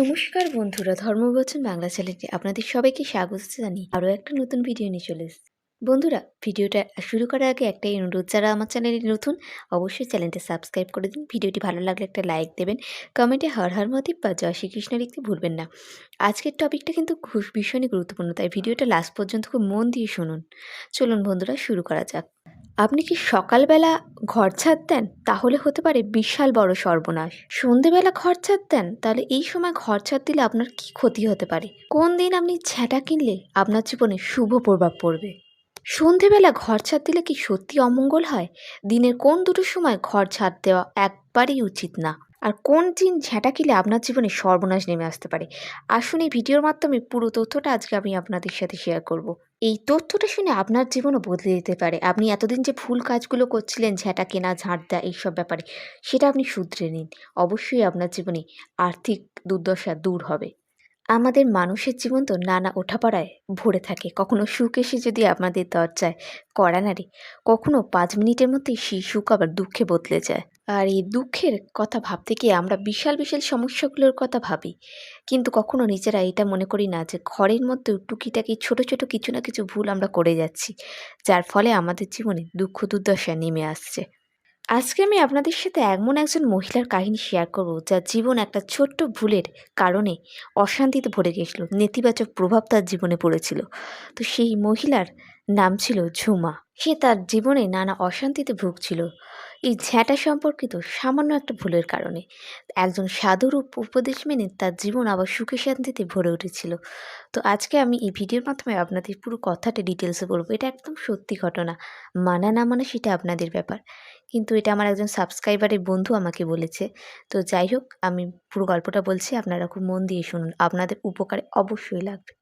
নমস্কার বন্ধুরা, ধর্মবচন বাংলা চ্যানেলে আপনাদের সবাইকে স্বাগত জানি আরও একটা নতুন ভিডিও নিয়ে চলে এসেছি। বন্ধুরা, ভিডিওটা শুরু করার আগে একটাই অনুরোধ, যারা আমার চ্যানেলে নতুন, অবশ্যই চ্যানেলটা সাবস্ক্রাইব করে দিন। ভিডিওটি ভালো লাগলে একটা লাইক দেবেন, কমেন্টে হর হর মতিব বা জয় শ্রীকৃষ্ণ লিখতে ভুলবেন না। আজকের টপিকটা কিন্তু খুব ভীষণই গুরুত্বপূর্ণ, তাই ভিডিওটা লাস্ট পর্যন্ত খুব মন দিয়ে শুনুন। চলুন বন্ধুরা, শুরু করা যাক। আপনি কি সকালবেলা ঘর ছাদ দেন? তাহলে হতে পারে বিশাল বড় সর্বনাশ। সন্ধেবেলা ঘর ছাদ দেন? তাহলে এই সময় ঘর ছাদ দিলে আপনার কি ক্ষতি হতে পারে? কোন দিন আপনি ঝ্যাঁটা কিনলে আপনার জীবনে শুভ প্রভাব পড়বে? সন্ধেবেলা ঘর ছাদ দিলে কি সত্যি অমঙ্গল হয়? দিনের কোন দুটো সময় ঘর ছাদ দেওয়া একবারই উচিত না। আর কোন দিন ঝ্যাঁটা খেলে আপনার জীবনে সর্বনাশ নেমে আসতে পারে? আসুন এই ভিডিওর মাধ্যমে পুরো তথ্যটা আজকে আমি আপনাদের সাথে শেয়ার করব। এই তথ্যটা শুনে আপনার জীবনও বদলে দিতে পারে। আপনি এতদিন যে ফুল কাজগুলো করছিলেন ঝ্যাঁটা কেনা, ঝাঁট দেওয়া এইসব ব্যাপারে, সেটা আপনি শুধরে নিন। অবশ্যই আপনার জীবনে আর্থিক দুর্দশা দূর হবে। আমাদের মানুষের জীবন তো নানা ওঠাপড়ায় ভরে থাকে। কখনো সুখ এসে যদি আপনাদের দরজায় কড়া নাড়ে, কখনো পাঁচ মিনিটের মধ্যেই সেই সুখ আবার দুঃখে বদলে যায়। আর এই দুঃখের কথা ভাবতে গিয়ে আমরা বিশাল বিশাল সমস্যাগুলোর কথা ভাবি। কিন্তু কখনো নিজেরা এটা মনে করি না যে ঘরের মধ্যে টুকিটাকি ছোট ছোট কিছু না কিছু ভুল আমরা করে যাচ্ছি। যার ফলে আমাদের জীবনে দুঃখ, দুর্দশা নেমে আসছে। আজকে আমি আপনাদের সাথে এমন একজন মহিলার কাহিনী শেয়ার করব, যার জীবন একটা ছোট্ট ভুলের কারণে অশান্তিতে ভরে গেছিল নেতিবাচক প্রভাব তার জীবনে পড়েছিল। তো সেই মহিলার নাম ছিল ঝুমা। সে তার জীবনে নানা অশান্তিতে ভুগছিল। এই ঝ্যাঁটা সম্পর্কিত সামান্য একটা ভুলের কারণে। একজন সাধুর উপ- উপদেশ মেনে তার জীবন আবার সুখে শান্তিতে ভরে উঠেছিল। তো আজকে আমি এই ভিডিওর মাধ্যমে আপনাদের পুরো কথাটা ডিটেলসে বলব। এটা একদম সত্যি ঘটনা। মানা না মানা সেটা আপনাদের ব্যাপার। কিন্তু এটা আমার একজন সাবস্ক্রাইবারের বন্ধু আমাকে বলেছে। তো যাই হোক, আমি পুরো গল্পটা বলছি, আপনারা খুব মন দিয়ে শুনুন। আপনাদের উপকারে অবশ্যই লাগবে।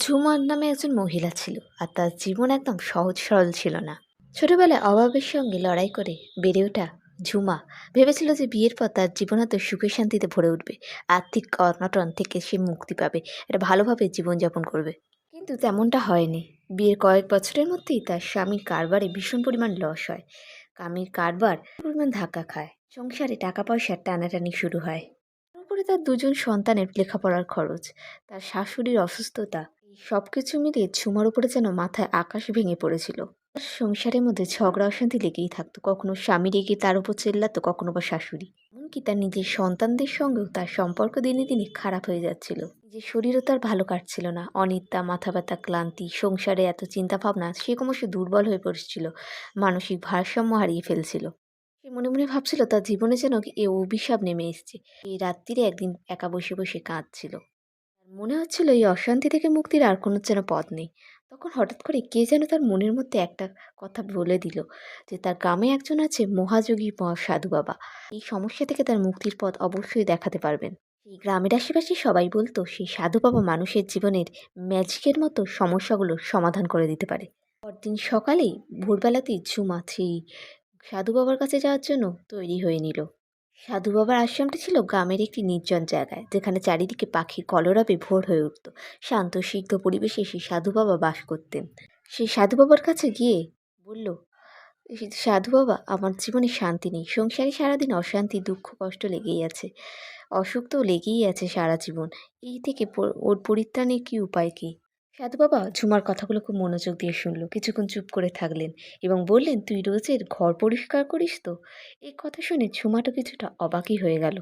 ঝুমার নামে একজন মহিলা ছিল আর তার জীবন একদম সহজ সরল ছিল না। ছোটবেলায় অভাবের সঙ্গে লড়াই করে বেড়ে ওঠা ঝুমা ভেবেছিল যে বিয়ের পর তার জীবন হয়তো সুখে শান্তিতে ভরে উঠবে। আর্থিক অনটন থেকে সে মুক্তি পাবে। এটা ভালোভাবে জীবনযাপন করবে। কিন্তু তেমনটা হয়নি। বিয়ের কয়েক বছরের মধ্যেই তার স্বামীর কারবারে ভীষণ পরিমাণ লস হয়। স্বামীর কারবার পরিমাণ ধাক্কা খায়। সংসারে টাকা পয়সার টানাটানি শুরু হয়। তারপরে তার দুজন সন্তানের লেখাপড়ার খরচ, তার শাশুড়ির অসুস্থতা সব কিছু মিলিয়ে ঝুমার উপরে যেন মাথায় আকাশ ভেঙে পড়েছিল। তার সংসারের মধ্যে ঝগড়া অশান্তি লেগেই থাকতো। কখনো স্বামী রেগে তার উপর চেল্লাতো, কখনো বা শাশুড়ি। এমনকি তার নিজের সন্তানদের সঙ্গেও তার সম্পর্ক দিনে দিনে খারাপ হয়ে যাচ্ছিল। নিজের শরীরও তার ভালো কাটছিল না। অনিদ্রা মাথা ব্যথা ক্লান্তি, সংসারে এত চিন্তা ভাবনা সে ক্রমশ দুর্বল হয়ে পড়েছিল। মানসিক ভারসাম্য হারিয়ে ফেলছিল। সে মনে মনে ভাবছিল, তার জীবনে যেন এ অভিশাপ নেমে এসেছে। এই রাত্রিরে একদিন একা বসে বসে কাঁদছিল। মনে হচ্ছিল, এই অশান্তি থেকে মুক্তির আর কোনো যেন পথ নেই। তখন হঠাৎ করে কে যেন তার মনের মধ্যে একটা কথা বলে দিল যে তার গ্রামে একজন আছে মহাযোগী মহা সাধু বাবা। এই সমস্যা থেকে তার মুক্তির পথ অবশ্যই দেখাতে পারবেন। এই গ্রামের আশেপাশে সবাই বলতো সেই সাধু বাবা মানুষের জীবনের ম্যাজিকের মতো সমস্যাগুলো সমাধান করে দিতে পারে। পরদিন সকালেই ভোরবেলাতেই ঝুমা সেই সাধু বাবার কাছে যাওয়ার জন্য তৈরি হয়ে নিল। সাধু বাবার আশ্রমটি ছিল গ্রামের একটি নির্জন জায়গায়, যেখানে চারিদিকে পাখির কলরবে ভোর হয়ে উঠত। শান্ত, সিদ্ধ পরিবেশে সেই সাধু বাবা বাস করতেন। সেই সাধু বাবার কাছে গিয়ে বলল সাধু বাবা, আমার জীবনে শান্তি নেই। সংসারে সারাদিন অশান্তি, দুঃখ, কষ্ট লেগেই আছে। অসুখ তো লেগেই আছে সারা জীবন। এই থেকে ওর পরিত্রাণের কি উপায় কি? সাধু বাবা ঝুমার কথাগুলো খুব মনোযোগ দিয়ে শুনলো। কিছুক্ষণ চুপ করে থাকলেন এবং বললেন, তুই রোজের ঘর পরিষ্কার করিস তো? এই কথা শুনে ঝুমাটো কিছুটা অবাকই হয়ে গেল।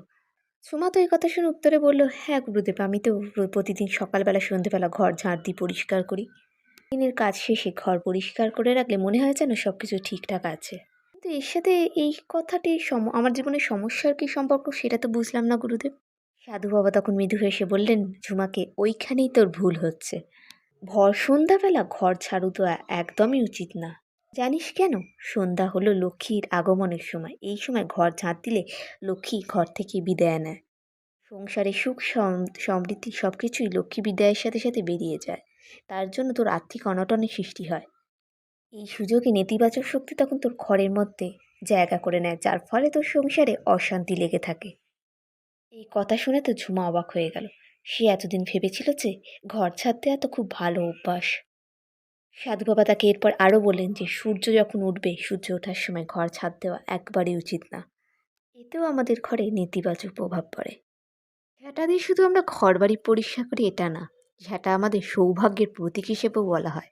ঝুমা তো এই কথা শুনে উত্তরে বলল হ্যাঁ গুরুদেব, আমি তো প্রতিদিন সকালবেলা সন্ধেবেলা ঘর ঝাঁট দিই পরিষ্কার করি। দিনের কাজ শেষে ঘর পরিষ্কার করে রাখলে মনে হয় যেন সব কিছু ঠিকঠাক আছে। কিন্তু এর সাথে এই কথাটি সম- আমার জীবনের সমস্যার কি সম্পর্ক সেটা তো বুঝলাম না গুরুদেব। সাধু বাবা তখন মৃদু হেসে বললেন, ঝুমাকে ওইখানেই তোর ভুল হচ্ছে। ভর সন্ধ্যাবেলা ঘর ঝাড়ু দেওয়া একদমই উচিত না। জানিস কেন? সন্ধ্যা হলো লক্ষ্মীর আগমনের সময়। এই সময় ঘর ঝাঁট দিলে লক্ষ্মী ঘর থেকে বিদায় নেয়। সংসারে সুখ, সম- সমৃদ্ধি সব কিছুই লক্ষ্মী বিদায়ের সাথে সাথে বেরিয়ে যায়। তার জন্য তোর আর্থিক অনটনের সৃষ্টি হয়। এই সুযোগে নেতিবাচক শক্তি তখন তোর ঘরের মধ্যে জায়গা করে নেয়, যার ফলে তোর সংসারে অশান্তি লেগে থাকে। এই কথা শুনে তো ঝুমা অবাক হয়ে গেল। সে এতদিন ভেবেছিল যে ঘর ছাদ দেওয়া তো খুব ভালো অভ্যাস। সাধু বাবা তাকে এরপর আরও বলেন যে, সূর্য যখন উঠবে, সূর্য ওঠার সময় ঘর ছাদ দেওয়া একবারই উচিত না। এতেও আমাদের ঘরে নেতিবাচক প্রভাব পড়ে। ঝ্যাঁটা দিয়ে শুধু আমরা ঘরবাড়ি পরিষ্কার করি এটা না ঝ্যাঁটা আমাদের সৌভাগ্যের প্রতীক হিসেবেও বলা হয়।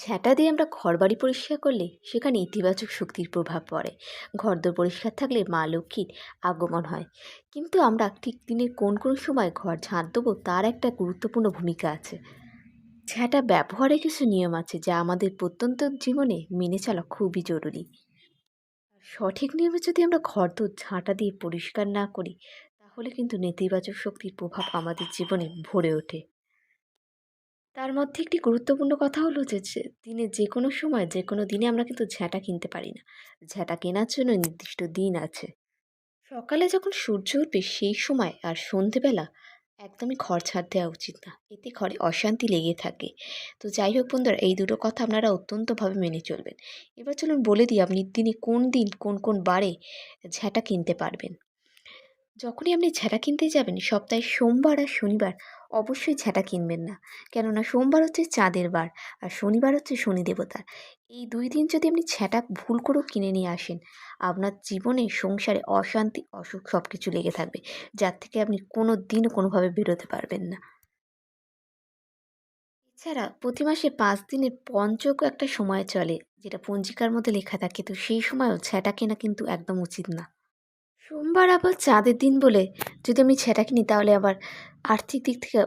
ঝ্যাঁটা দিয়ে আমরা ঘরবাড়ি পরিষ্কার করলে সেখানে ইতিবাচক শক্তির প্রভাব পড়ে। ঘরদোর পরিষ্কার থাকলে মা লক্ষ্মীর আগমন হয়। কিন্তু আমরা ঠিক দিনের কোন কোন সময় ঘর ঝাঁট দেবো তার একটা গুরুত্বপূর্ণ ভূমিকা আছে। ঝ্যাঁটা ব্যবহারে কিছু নিয়ম আছে যা আমাদের প্রত্যন্ত জীবনে মেনে চলা খুবই জরুরি। সঠিক নিয়মে যদি আমরা ঘরদোর ঝাঁটা দিয়ে পরিষ্কার না করি, তাহলে কিন্তু নেতিবাচক শক্তির প্রভাব আমাদের জীবনে ভরে ওঠে। তার মধ্যে একটি গুরুত্বপূর্ণ কথা হলো যে দিনে যে কোনো সময় যে কোনো দিনে আমরা কিন্তু ঝ্যাঁটা কিনতে পারি না। ঝ্যাঁটা কেনার জন্য নির্দিষ্ট দিন আছে। সকালে যখন সূর্য উঠবে সেই সময় আর সন্ধেবেলা একদমই ঘর ছাড় দেওয়া উচিত না। এতে ঘরে অশান্তি লেগে থাকে। তো যাই হোক বন্ধুরা, এই দুটো কথা আপনারা অত্যন্তভাবে মেনে চলবেন। এবার চলুন বলে দিই, আপনি দিনে কোন দিন কোন কোন বারে ঝ্যাঁটা কিনতে পারবেন? যখনই আপনি ঝ্যাঁটা কিনতে যাবেন, সপ্তাহে সোমবার আর শনিবার অবশ্যই ঝ্যাঁটা কিনবেন না। কেননা সোমবার হচ্ছে চাঁদের বার আর শনিবার হচ্ছে শনি দেবতার। এই দুই দিন যদি আপনি ঝ্যাঁটা ভুল করেও কিনে নিয়ে আসেন, আপনার জীবনে, সংসারে অশান্তি, অসুখ সব কিছু লেগে থাকবে। যার থেকে আপনি কোনো দিনও কোনোভাবে বেরোতে পারবেন না। এছাড়া প্রতি মাসে পাঁচ দিনের পঞ্চক একটা সময় চলে, যেটা পঞ্জিকার মধ্যে লেখা থাকে। তো সেই সময়ও ঝ্যাঁটা কেনা কিন্তু একদম উচিত না। সোমবার আবার চাঁদের দিন বলে যদি আমি ছেঁটা কিনি তাহলে আবার আর্থিক দিক থেকে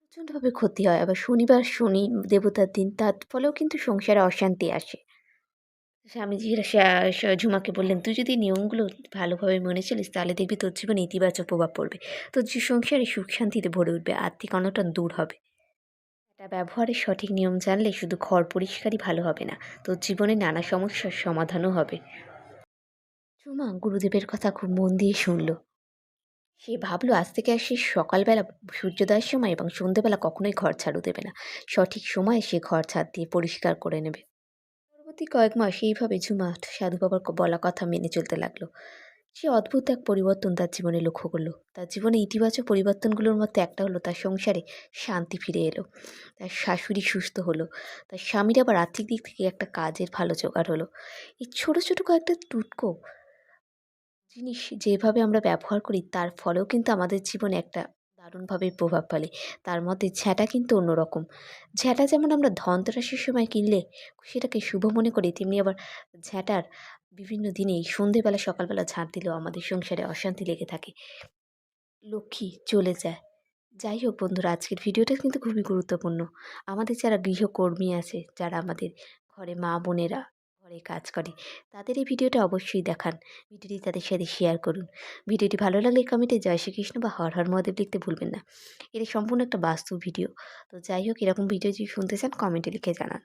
প্রচণ্ডভাবে ক্ষতি হয়। আবার শনিবার শনি দেবতার দিন, তার ফলেও কিন্তু সংসারে অশান্তি আসে। স্বামীজিরা ঝুমাকে বললেন, তুই যদি নিয়মগুলো ভালোভাবে মেনে চলিস, তাহলে দেখবি তোর জীবনে ইতিবাচক প্রভাব পড়বে। তোর সংসারে সুখ শান্তিতে ভরে উঠবে, আর্থিক অনটন দূর হবে। এটা ব্যবহারের সঠিক নিয়ম জানলে শুধু ঘর পরিষ্কারই ভালো হবে না, তোর জীবনে নানা সমস্যার সমাধানও হবে। ঝুমা গুরুদেবের কথা খুব মন দিয়ে শুনল। সে ভাবলো, আজ থেকে আর সে সকালবেলা সূর্যোদয়ের সময় এবং সন্ধেবেলা কখনোই ঘর ছাড়ু দেবে না। সঠিক সময়ে সে ঘর ছাদ দিয়ে পরিষ্কার করে নেবে। পরবর্তী কয়েক মাস এইভাবে ঝুমা সাধু বাবার বলা কথা মেনে চলতে লাগল। সে অদ্ভুত এক পরিবর্তন তার জীবনে লক্ষ্য করল। তার জীবনে ইতিবাচক পরিবর্তনগুলোর মধ্যে একটা হলো তার সংসারে শান্তি ফিরে এলো। তার শাশুড়ি সুস্থ হলো। তার স্বামীর আবার আর্থিক দিক থেকে একটা কাজের ভালো জোগাড় হলো। এই ছোটো ছোটো কয়েকটা টুটকো জিনিস যেভাবে আমরা ব্যবহার করি, তার ফলেও কিন্তু আমাদের জীবনে একটা দারুণভাবে প্রভাব ফেলে। তার মধ্যে ঝ্যাঁটা কিন্তু অন্যরকম। ঝ্যাঁটা যেমন আমরা ধনতেরাসের সময় কিনলে সেটাকে শুভ মনে করি, তেমনি আবার ঝ্যাঁটার বিভিন্ন দিনেই সন্ধেবেলা, সকালবেলা ঝাঁট দিলেও আমাদের সংসারে অশান্তি লেগে থাকে। লক্ষ্মী চলে যায়। যাই হোক বন্ধুরা, আজকের ভিডিওটা কিন্তু খুবই গুরুত্বপূর্ণ। আমাদের যারা গৃহকর্মী আছে, যারা আমাদের ঘরে মা বোনেরা ঘরে কাজ করে। তাদের এই ভিডিওটা অবশ্যই দেখান। ভিডিওটি তাদের সাথে শেয়ার করুন। ভিডিওটি ভালো লাগলে কমেন্টে জয় শ্রীকৃষ্ণ বা হর হর মহাদেব লিখতে ভুলবেন না। এটা সম্পূর্ণ একটা বাস্তু ভিডিও। তো যাই হোক, এরকম ভিডিও যদি শুনতে চান কমেন্টে লিখে জানান।